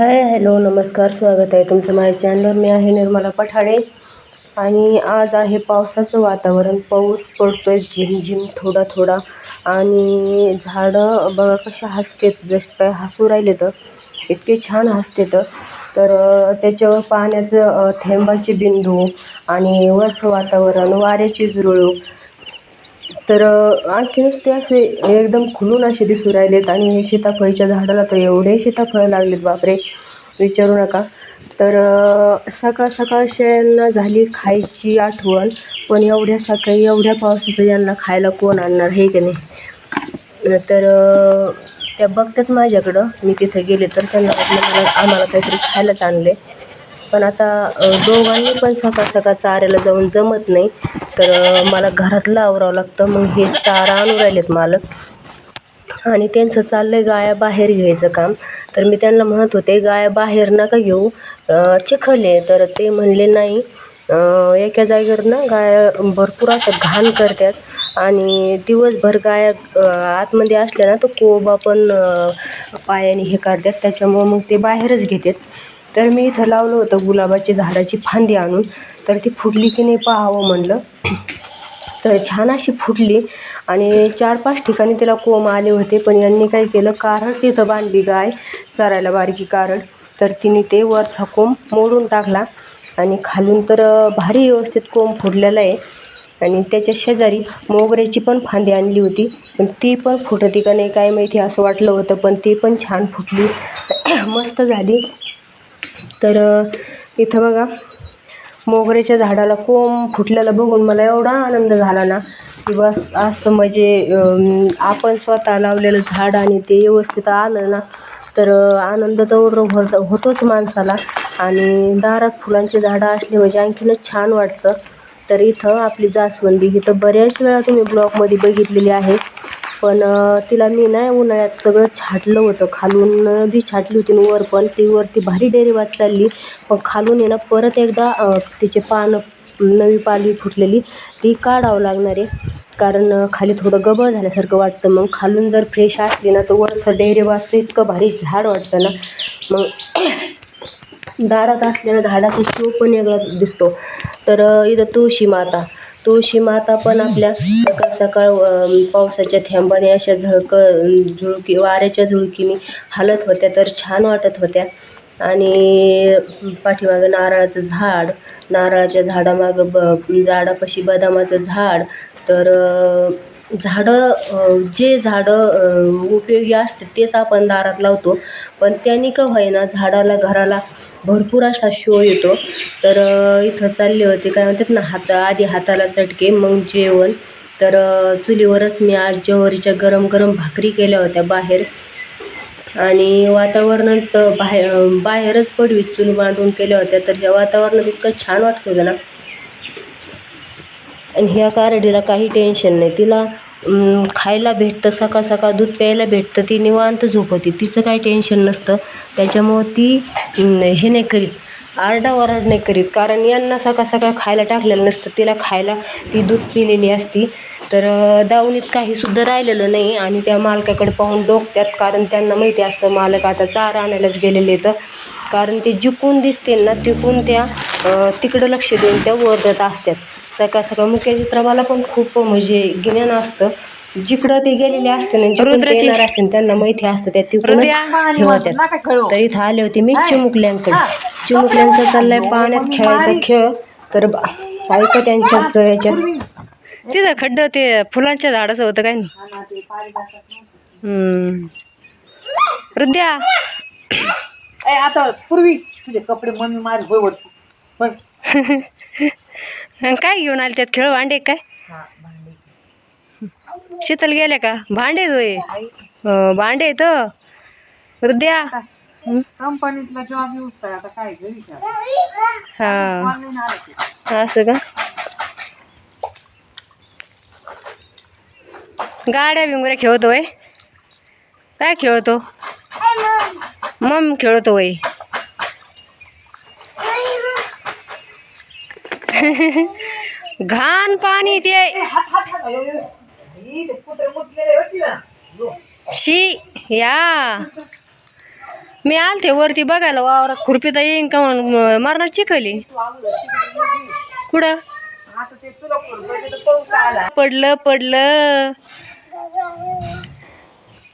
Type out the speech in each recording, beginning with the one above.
Hi hello नमस्कार स्वागत आहे तुमचं माझ्या चॅनलवर मी आहे निर्मला पठाडे आणि आज आहे पावसाचं वातावरण. पाऊस पडतोय झिमझिम थोडा थोडा आणि झाडं बघा कशा हसतेत जसं काय हसू राहिले तर. इतके छान हसतेत. तर त्याच्यावर पाण्याचं थेंबाचे बिंदू आणि वरचं वातावरण वाऱ्याची झुरळूक तर अ, आणखीनच ते असे एकदम खुलून असे दिसू राहिलेत आणि हे सीताफळीच्या झाडाला तर एवढे सीताफळं लागलेत बापरे. विचारू नका. तर सकाळ सकाळ यांना झाली खायची आठवण पण एवढ्या सकाळी एवढ्या पावसाचं यांना खायला कोण आणणार हे की नाही? तर त्या बघतात माझ्याकडं. मी तिथं गेले तर त्यांना आम्हाला काहीतरी खायलाच आणले पण आता दोघांनी पण सकाळ सकाळ चाऱ्याला जाऊन जमत नाही. तर मला घरातलं आवरावं लागतं. मग हे चारा आणून राहिलेत मालक. आणि त्यांचं चाललं आहे गाया बाहेर घ्यायचं काम. तर मी त्यांना म्हणत होते गाया बाहेर नका घेऊ. चिखले चिखल आहे तर ते म्हणले नाही. एका जागेवर ना गाया भरपूर असं घाण करतात. आणि दिवसभर गाया आतमध्ये असल्या ना तर कोबा पण पायाने हे करतात. त्याच्यामुळं मग ते बाहेरच घेतात. तर मी इथं लावलं होतं गुलाबाची झाडाची फांदी आणून. तर ती फुटली की नाही पाहावं म्हणलं. तर छान अशी फुटली आणि चार पाच ठिकाणी तिला कोंब आले होते पण यांनी काय केलं कारड तिथं बांधली गाय चरायला बारकी कारड तर तिने ते वरचा कोंब मोडून टाकला आणि खालून तर भारी व्यवस्थित कोंब फुटलेला आहे. आणि त्याच्या शेजारी मोगऱ्याची पण फांदी आणली होती. पण ती पण फुटती का नाही काय माहिती असं वाटलं होतं पण ती पण छान फुटली. मस्त झाली. तर इथं बघा मोगऱ्याच्या झाडाला कोंब फुटलेलं बघून मला एवढा आनंद झाला ना की बस असं म्हणजे आपण स्वतः लावलेलं झाड आणि ते व्यवस्थित आलं ना तर आनंद तर होत होतोच माणसाला. आणि दारात फुलांची झाडं असली म्हणजे आणखीनच छान वाटतं. तर इथं आपली जास्वंदी इथं बऱ्याच वेळा तुम्ही ब्लॉगमध्ये बघितलेली आहे. पण तिला मी ना उन्हाळ्यात सगळं छाटलं होतं. खालून जी छाटली होती ना वर पण. ती वरती भारी डेरेवात चालली. पण खालून आहे ना परत एकदा तिचे पानं नवी पाली फुटलेली. ती काढावं लागणार आहे. कारण खाली थोडं गबळ झाल्यासारखं वाटतं. मग खालून जर फ्रेश असली ना तर वरचं डेरेवाचं इतकं भारी झाड वाटतं ना. मग दारात असलेल्या झाडाचा शो पण वेगळाच दिसतो. तर इथं तुळशी माता. तुळशी माता पण आपल्या सकाळ सकाळ पावसाच्या थेंबाने अशा झळक झुळकी वाऱ्याच्या झुळकीने हलत होत्या तर छान वाटत होत्या. आणि पाठीमागं नारळाचं झाड नारळाच्या झाडामागं ब झाडापाशी बदामाचं झाड. तर झाडं जे झाडं उपयोगी असते तेच आपण दारात लावतो. पण त्यांनी का होईना झाडाला घराला भरपूर असा शो येतो. तर इथं चालले होते. काय म्हणतात ना हात आधी हाताला चटके मग जेवण. तर चुलीवरच मी आज ज्वारीच्या गरम गरम भाकरी केल्या होत्या बाहेर. आणि वातावरणात बाहेर बाहेरच पडवीत चूल मांडून केल्या होत्या. तर ह्या वातावरणात इतकं छान वाटत होतं ना. आणि ह्या कारडीला काही टेन्शन नाही. तिला खायला भेटतं सकाळ सकाळ दूध प्यायला भेटतं ती निवांत झोपती तिचं काही टेन्शन नसतं. त्याच्यामुळं ती हे नाही करीत. आरडाओरड नाही करीत. कारण यांना सकाळ सकाळ खायला टाकलेलं नसतं. तिला खायला ती दूध पिलेली असती. तर दावणीत काहीसुद्धा राहिलेलं नाही. आणि त्या मालकाकडे पाहून डोकत्यात. कारण त्यांना माहिती असतं मालक आता चारा आणायलाच गेलेले तर कारण ते जिकून दिसतील ना तिकून त्या अं, तिकडं लक्ष देऊन त्या वरदत असतात सकाळ सकाळ मुख्य चित्रमाला पण खूप म्हणजे ज्ञान असतं. जिकडं ते गेलेले असते ना येणार असते त्यांना माहिती असतं त्या तिकडून ठेवतात तर इथं आले होते मी चिमुकल्यांकडे. चिमुकल्यांचा चाललाय पाण्यात खेळायचा खेळ. तर बा- ऐका त्यांच्याच याच्यात तिथं खड्डं ते फुलांच्या झाडाचं होतं काय नाही? हम्म. हृदया ए आता पूर्वी तुझे कपडे मम्मी मार होय काय घेऊन आले त्यात खेळ? भांडे काय? शीतल गेल्या का? भांडे होय. अं, भांडे तर हृदया कंपनीतला जॉब आता काय घरी हा. ऑनलाईन आलं असं का? गाड्या बिंगऱ्या खेळतो वय काय खेळतो? मम खेळतो वय. घाण पाणी ते. शी या. मी आलते वरती बघायला वावरात. खुरपी तर येईन का मरणार चिखली. कुठं? पडलं पडलं.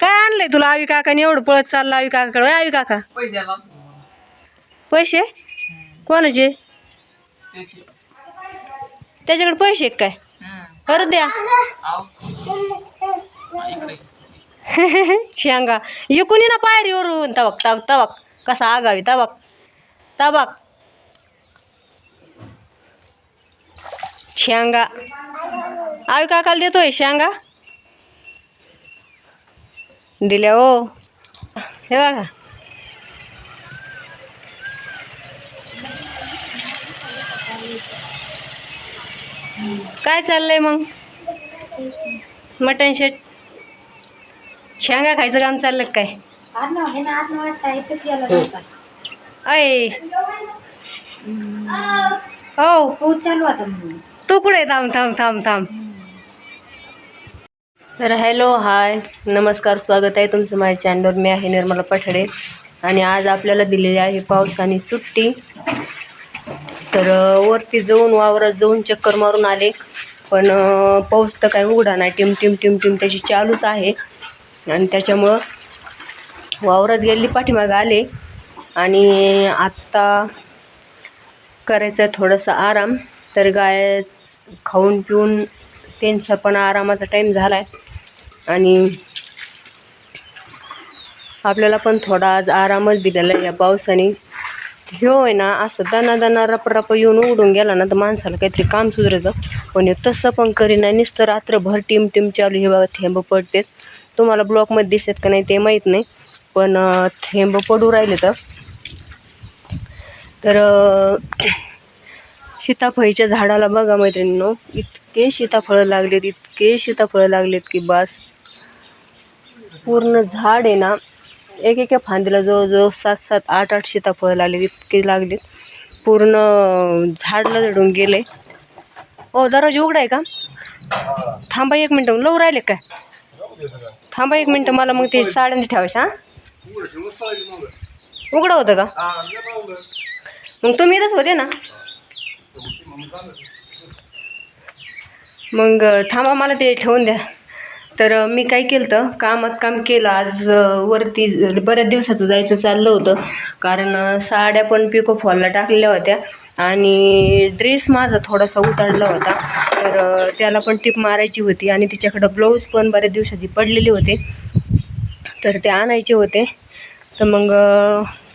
काय आणलंय तुला आवी काकाने? एवढं पळत चाललं आवी काकाकडे. आवी काका? पैसे कोणाचे? त्याचे. त्याच्याकडे पैसे आहेत काय? परत द्या. शेंगा. इकून ये ना पायरीवरून. तबक तबक तबक. कसा आगावी तबक. तबक. शेंगा. आवी काकाला देतोय शेंगा? दिल्या हो. हे बघा. काय चाललंय मग? मटन शेट शेंगा खायचं काम चाललं काय? अय. हो. तू कुठे थांब थांब थांब थांब. तर हॅलो हाय. नमस्कार स्वागत आहे तुमचं माझ्या चॅनलवर मी आहे निर्मला पठाडे. आणि आज आपल्याला दिलेली आहे पावसाने सुट्टी. तर वरती जाऊन वावरात जाऊन चक्कर मारून आले. पण पाऊस तर काही उघडा नाही. टिम टिम टिम टिम त्याची चालूच आहे. आणि त्याच्यामुळं वावरात गेली पाठीमागं आले. आणि आत्ता करायचं आहे थोडासा आराम. तर गाय खाऊन पिऊन त्यांचा पण आरामाचा टाईम झाला आहे आणि आपल्याला पण थोडा आज आरामच दिलेला आहे या पावसाने. ह्यो आहे ना असं दाना दाना रप येऊन उडून गेला ना तर माणसाला काहीतरी काम सुधारायचं. पण तसं पण करीना नुसतं रात्रभर टीम टीम चालू हे बघा थेंब पडतेत. तुम्हाला ब्लॉकमध्ये दिसत का नाही ते माहीत नाही पण थेंब पडू राहिले तर. तर सीताफळीच्या झाडाला बघा मैत्रिणींनो इतके सीताफळं लागलेत इतके सीताफळं लागलेत की बस. पूर्ण झाड आहे ना एक एका फांदीला जवळजवळ सात सात आठ आठ सीताफळ लागले इतके लागलेत. पूर्ण झाडला जडून गेले. ओ दरवाजा उघडा आहे का? थांबा एक मिनटं लव राहिले काय? थांबा एक मिनटं मला मग ते साड्यांनी ठेवायचं हां? उघडं होतं का? मग तुम्ही इथंच होते ना? मग थांबा मला ते ठेवून द्या. तर मी काय केलं तर कामात काम केलं आज वरती बऱ्याच दिवसाचं जायचं चाललं होतं. कारण साड्या पण पिको फॉलला टाकलेल्या होत्या आणि ड्रेस माझा थोडासा उतारला होता. तर त्याला पण टिप मारायची होती आणि तिच्याकडं ब्लाऊज पण बऱ्याच दिवसाची पडलेले होते. तर ते आणायचे होते. तर मग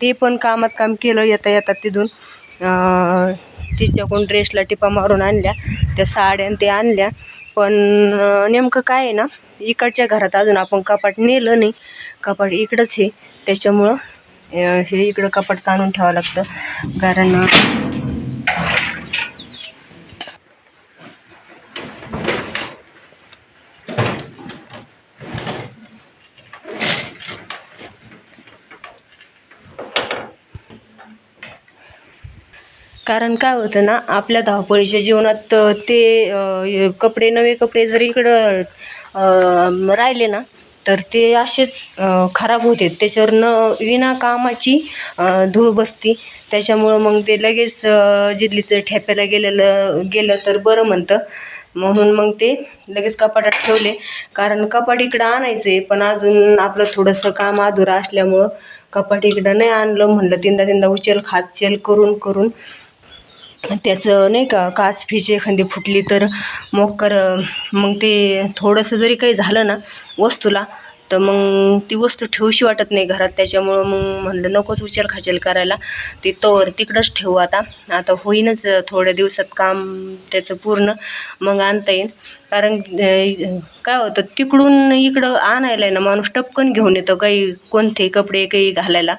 ते पण कामात काम केलं येता येतात तिथून. तिच्याकडून ड्रेसला टिपा मारून आणल्या. त्या साड्या ते आणल्या. पण नेमकं काय आहे ना इकडच्या घरात अजून आपण कपाट नेलं नाही. कपाट इकडंच हे त्याच्यामुळं हे इकडं कपाट ताणून ठेवावं लागतं. कारण कारण काय होतं ना आपल्या धावपळीच्या जीवनात ते कपडे नवे कपडे जर इकडं राहिले ना तर ते असेच खराब होते. त्याच्यावरनं विनाकामाची धूळ बसती. त्याच्यामुळं मग ते लगेच जिथली तर ठेप्याला गेलेलं गेलं तर बरं म्हणतं. म्हणून मग ते लगेच कपाटात ठेवले. कारण कपाट इकडं आणायचं आहे पण अजून आपलं थोडंसं काम अधुरं असल्यामुळं कपाट इकडं नाही आणलं म्हणलं. तीनदा तीनदा उचल खाचल करून करून. त्याचं नाही का काच फिज एखादी फुटली तर मग कर मग ते थोडंसं जरी काही झालं ना वस्तूला तर मग ती वस्तू ठेवशी वाटत नाही घरात. त्याच्यामुळं मग म्हणलं नकोच उचल खाचल करायला. ती तोवर तिकडंच ठेवू आता. आता होईनच थोड्या दिवसात काम त्याचं पूर्ण. मग आणता येईल. कारण काय होतं तिकडून इकडं आणायला आहे ना माणूस टपकन घेऊन येतो काही कोणते कपडे काही घालायला.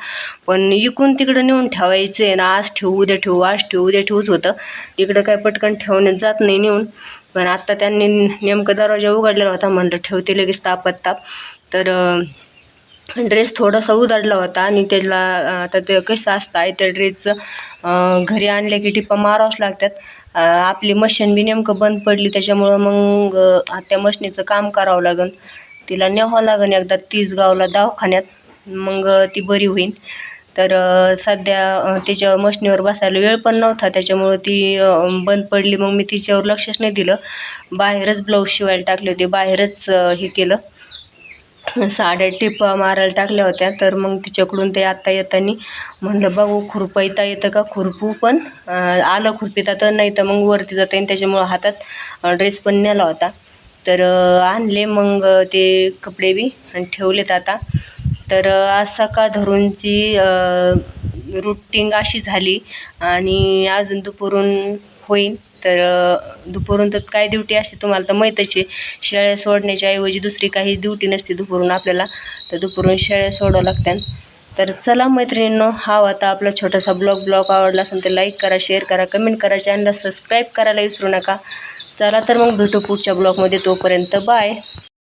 पण इकडून तिकडं नेऊन ठेवायचं आहे ना आज ठेवू उद्या ठेवू आज ठेवू उद्या ठेवूच होतं. इकडं काय पटकन ठेवण्यात जात नाही नेऊन. पण आत्ता त्यांनी नेमकं दरवाजा उघडलेला होता म्हणलं ठेवते लगेच तापत ताप तर ड्रेस थोडासा उदाडला होता आणि त्याला आता ते कसं असतं आहे त्या ड्रेसचं घरी आणल्या की टिपा मारावंच लागतात. आपली मशीन बी नेमकं बंद पडली त्याच्यामुळं मग त्या मशनीचं काम करावं लागेल तिला न्यावं लागेल एकदा तीसगावला दवाखान्यात मग ती बरी होईल तर सध्या तिच्या मशनीवर बसायला वेळ पण नव्हता त्याच्यामुळं ती बंद पडली. मग मी तिच्यावर लक्षच नाही दिलं. बाहेरच ब्लाऊज शिवायला टाकले होते बाहेरच हे केलं. साड्या टिपा मारायला टाकल्या होत्या. तर मग तिच्याकडून ते आत्ता येताना म्हणलं बघू खुरपायता येतं का? खुरपू पण आलं खुरपिता तर नाही तर मग वरती जाता येईल त्याच्यामुळं हातात ड्रेस पण नेला होता. तर आणले मग ते कपडे बी आणि ठेवलेत आता. तर अं, आज सकाळ धरूनची रुटीन अशी झाली आणि अजून दुपारून होईल तर दुपारून तर काय ड्युटी असते तुम्हाला तर माहीतच आहे. शेळ्या सोडण्याच्या ऐवजी दुसरी काही ड्युटी नसते दुपारून आपल्याला. तर दुपारून शेळ्या सोडावं लागतात तर चला मैत्रिणींनो हा होता आपला छोटासा ब्लॉग ब्लॉग आवडला असेल तर लाईक करा शेअर करा कमेंट करा चॅनलला सबस्क्राईब करायला विसरू नका. चला तर मग भेटू पुढच्या ब्लॉगमध्ये तोपर्यंत. बाय